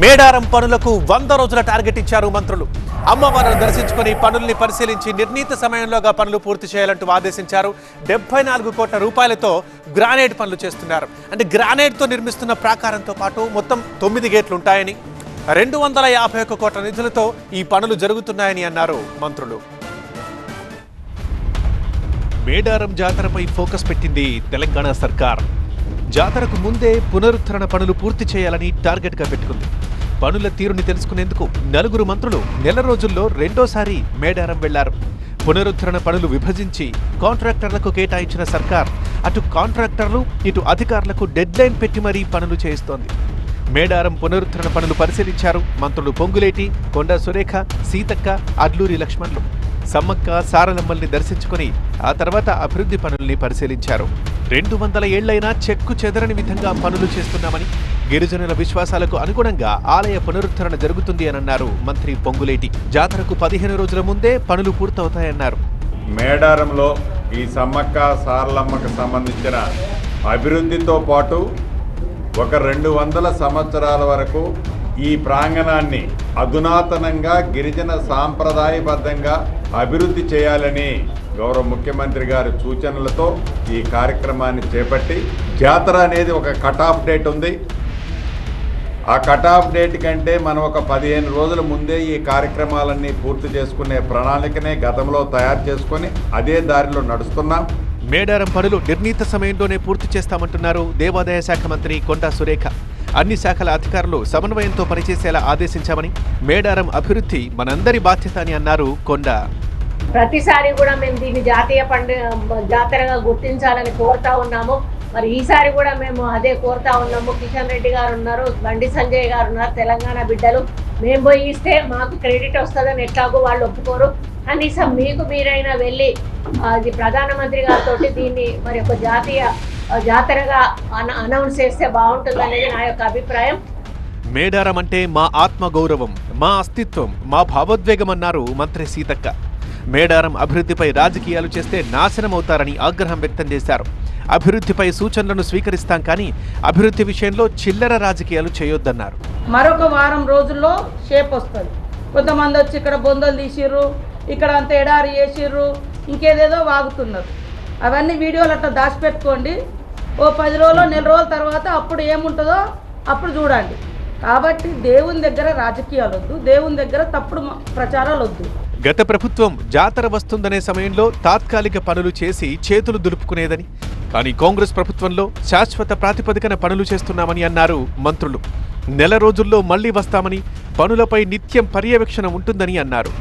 మేడారం పనులకు వంద రోజుల టార్గెట్ ఇచ్చారు మంత్రులు. అమ్మవారిని దర్శించుకుని పనుల్ని పరిశీలించి నిర్ణీత సమయంలోగా పనులు పూర్తి చేయాలంటూ ఆదేశించారు. డెబ్బై నాలుగు కోట్ల రూపాయలతో గ్రానైట్ పనులు చేస్తున్నారు. అంటే గ్రానైట్తో నిర్మిస్తున్న ప్రాకారంతో పాటు మొత్తం తొమ్మిది గేట్లు ఉంటాయని రెండు వందల యాభై ఒక్క కోట్ల నిధులతో ఈ పనులు జరుగుతున్నాయని అన్నారు మంత్రులు. మేడారం జాతరపై ఫోకస్ పెట్టింది తెలంగాణ సర్కార్. జాతరకు ముందే పునరుద్ధరణ పనులు పూర్తి చేయాలని టార్గెట్గా పెట్టుకుంది. పనుల తీరుని తెలుసుకునేందుకు నలుగురు మంత్రులు నెల రోజుల్లో రెండోసారి మేడారం వెళ్ళారు. పునరుద్ధరణ పనులు విభజించి కాంట్రాక్టర్లకు కేటాయించిన సర్కార్ అటు కాంట్రాక్టర్లు ఇటు అధికారులకు డెడ్లైన్ పెట్టి మరీ పనులు చేయిస్తోంది. మేడారం పునరుద్ధరణ పనులు పరిశీలించారు మంత్రులు పొంగులేటి కొండా సురేఖ సీతక్క అడ్లూరి లక్ష్మణ్లు. సమ్మక్క సారలమ్మల్ని దర్శించుకుని ఆ తర్వాత అభివృద్ధి పనుల్ని పరిశీలించారు. రెండు వందల ఏళ్ళైనా చెక్కు చెదరని విధంగా పనులు చేస్తున్నామని గిరిజనుల విశ్వాసాలకు అనుగుణంగా ఆలయ పునరుద్ధరణ జరుగుతుంది అని అన్నారు మంత్రి పొంగులేటి. జాతరకు పదిహేను రోజుల ముందే పనులు పూర్తవుతాయన్నారు. మేడారంలో ఈ సమ్మక్క సారలమ్మకు సంబంధించిన అభివృద్ధితో పాటు ఒక రెండు వందల సంవత్సరాల వరకు ఈ ప్రాంగణాన్ని అధునాతనంగా గిరిజన సాంప్రదాయబద్ధంగా అభివృద్ధి చేయాలని గౌరవ ముఖ్యమంత్రి గారి సూచనలతో ఈ కార్యక్రమాన్ని చేపట్టి జాతర అనేది ఒక కట్ ఆఫ్ డేట్ ఉంది. ఆ కట్ ఆఫ్ డేట్ కంటే మనం ఒక పదిహేను రోజుల ముందే ఈ కార్యక్రమాలన్నీ పూర్తి చేసుకునే ప్రణాళికనే గతంలో తయారు చేసుకొని అదే దారిలో నడుస్తున్నాం. మేడారం పనులు నిర్ణీత సమయంలోనే పూర్తి చేస్తామంటున్నారు దేవాదాయ శాఖ మంత్రి కొండా సురేఖ. అన్ని శాఖల అధికారులు సమన్వయంతో పనిచేసేలా ఆదేశించామని మేడారం అభివృద్ధి మనందరి బాధ్యత అని అన్నారు కొండా. ప్రతిసారి కూడా మేము దీన్ని జాతీయ పండుగ జాతరగా గుర్తించాలని కోరుతా ఉన్నాము. మరి ఈసారి కూడా మేము అదే కోరుతా ఉన్నాము. కిషన్ రెడ్డి గారు ఉన్నారు బండి సంజయ్ గారు ఉన్నారు తెలంగాణ బిడ్డలు. మేము పోయి ఇస్తే మాకు క్రెడిట్ వస్తుందని ఎట్లాగో వాళ్ళు ఒప్పుకోరు. కనీసం మీకు మీరైనా వెళ్ళి అది ప్రధానమంత్రి గారితో దీన్ని మరి ఒక జాతీయ జాతరగా అన- అనౌన్స్ చేస్తే బాగుంటుంది అనేది నా యొక్క అభిప్రాయం. మేడారం అంటే మా ఆత్మ గౌరవం మా అస్తిత్వం మా భావోద్వేగం అన్నారు మంత్రి సీతక్క. మేడారం అభివృద్ధిపై రాజకీయాలు చేస్తే నాశనమవుతారని ఆగ్రహం వ్యక్తం చేశారు. అభివృద్ధిపై సూచనలను స్వీకరిస్తాం కానీ అభివృద్ధి విషయంలో చిల్లర రాజకీయాలు చేయొద్దన్నారు. మరొక వారం రోజుల్లో షేప్ వస్తుంది. కొంతమంది వచ్చి ఇక్కడ బొందలు తీసిర్రు ఇక్కడ అంత ఎడారి చేసిర్రు ఇంకేదేదో వాగుతున్నారు. అవన్నీ వీడియోలు అట్లా దాచిపెట్టుకోండి. ఓ పది రోజులు నెల రోజుల తర్వాత అప్పుడు ఏముంటుందో అప్పుడు చూడండి. కాబట్టి దేవుని దగ్గర రాజకీయాలు వద్దు దేవుని దగ్గర తప్పుడు ప్రచారాలు వద్దు గత ప్రభుత్వం జాతర వస్తుందనే సమయంలో తాత్కాలిక పనులు చేసి చేతులు దులుపుకునేదని కానీ కాంగ్రెస్ ప్రభుత్వంలో శాశ్వత ప్రాతిపదికన పనులు చేస్తున్నామని అన్నారు మంత్రులు. నెల రోజుల్లో మళ్ళీ వస్తామని పనులపై నిత్యం పర్యవేక్షణ ఉంటుందని అన్నారు.